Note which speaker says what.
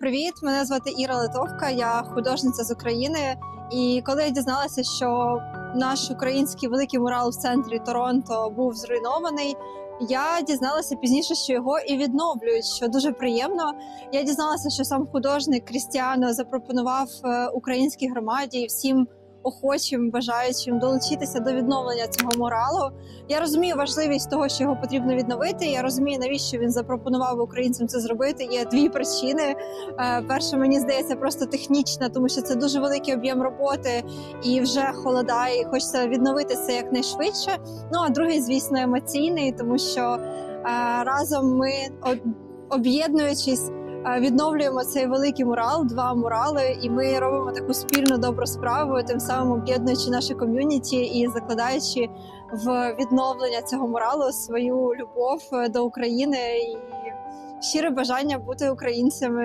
Speaker 1: Привіт, мене звати Іра Литовка, я художниця з України. І коли я дізналася, що наш український великий мурал в центрі Торонто був зруйнований, я дізналася пізніше, що його і відновлюють, що дуже приємно. Я дізналася, що сам художник Крістіано запропонував е, українській громаді і всім охочим, бажаючим долучитися до відновлення цього муралу. Я розумію важливість того, що його потрібно відновити. Я розумію, навіщо він запропонував українцям це зробити. Є дві причини. Е, Перше, мені здається, просто технічна, тому що це дуже великий об'єм роботи і вже холода, і хочеться відновити це якнайшвидше. Ну а другий, звісно, емоційний, тому що е, разом ми об'єднуючись. Відновлюємо цей великий мурал, два мурали, і ми робимо таку спільну добру справу, тим самим об'єднуючи наше ком'юніті і закладаючи в відновлення цього муралу свою любов е, до України і щире бажання бути українцями.